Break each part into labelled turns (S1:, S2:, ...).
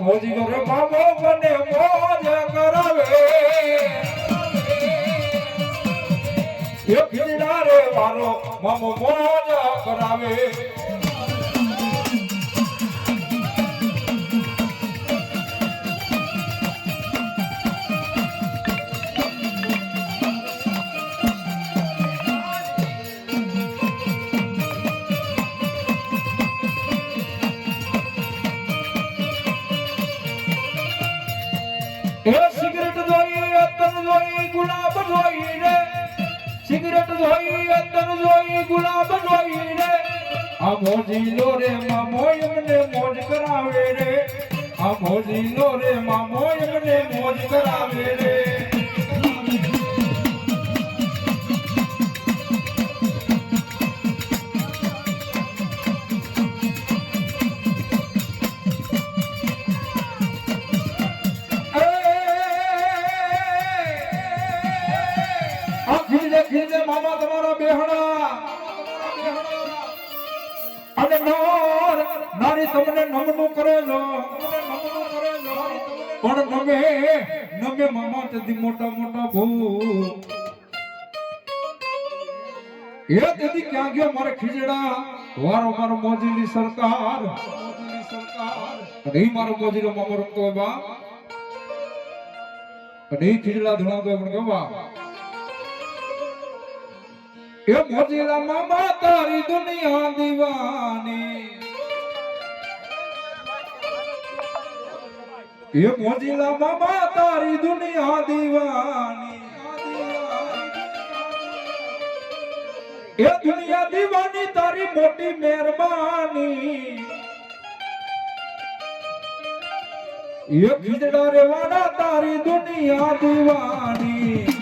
S1: મોજી કરો મામો મને મોજ કરો. એ ખીજડા રે વાલો મામો મોજ કરાવે. સિગરેટ જોઈએ અત્તર જોઈ ગુલાબ જોઈએ સિગરેટ જોઈ અત્તર જોઈ, ગુલાબ જોઈ રે. આ મોજી લો રે મામો એમને મોજ કરાવે રે. આ મોજી લો રે મામો એમને મોજ કરાવે રે. અને નોર, નારી તમને નમનું કરેલો. પણ નમે નમે મામા તેથી મોટા મોટા ભૂ. એ તેથી ક્યાં ગયો મારે ખીજડા? વારો મારો મોજીની સરકાર. ઈ મારો મોજીનો મામો રમતો કહેવા અને ખીજડા ધણાતો પણ એ મોજીલા મામા તારી દુનિયા દીવાની. એ મોજીલા મામા તારી દુનિયા દીવાની. એ દુનિયા દીવાની તારી મોટી મહેરબાની. એ ખીજડા રેવાના તારી દુનિયા દીવાની.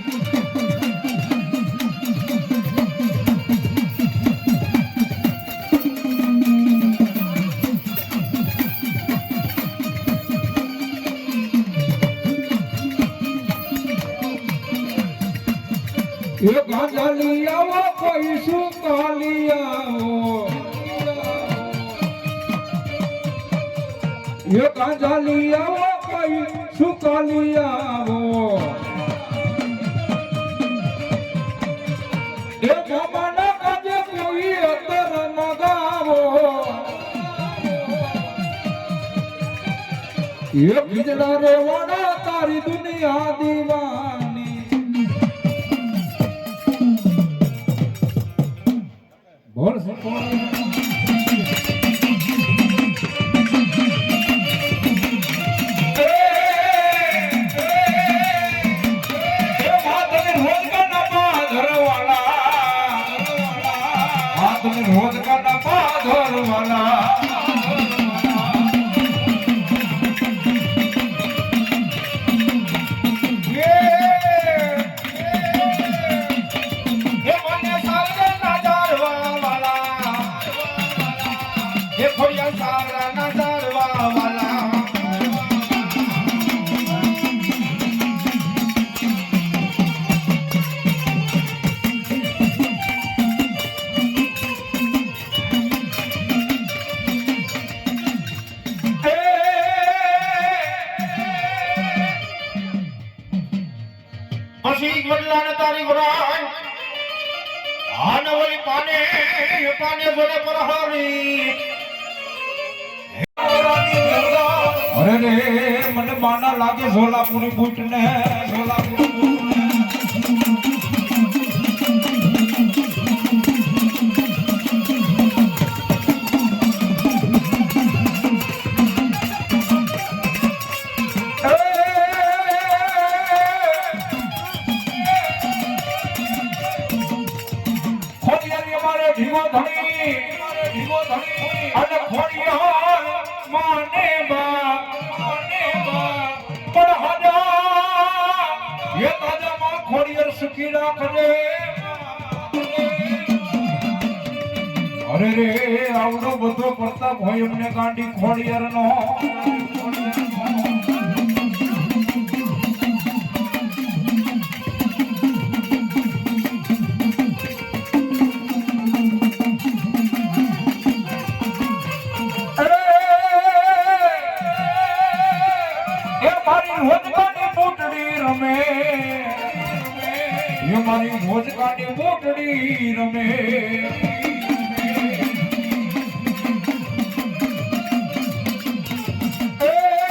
S1: એ કોઈ સુકાલી આવો એ કોઈ સુકાલી આવો એ મામાના કાજે કોઈ અતર મગાવો એ બીજડા રેવાના તારી દુનિયા દીવાની બોલ
S2: પછી વડલાને તારી વરાય આનવરી પાને પાને જોડે પરહારી
S1: અરે રે મને માના લાગે સોલાપુરી બૂટ ને સોલાપુરી અને ખોડિયાર સુખી રાખજે અરે રે આવડો બધો પ્રતાપ હોય એમને ગાંડી ખોડિયાર નો મારી હોજકાની બૂટડી રમે.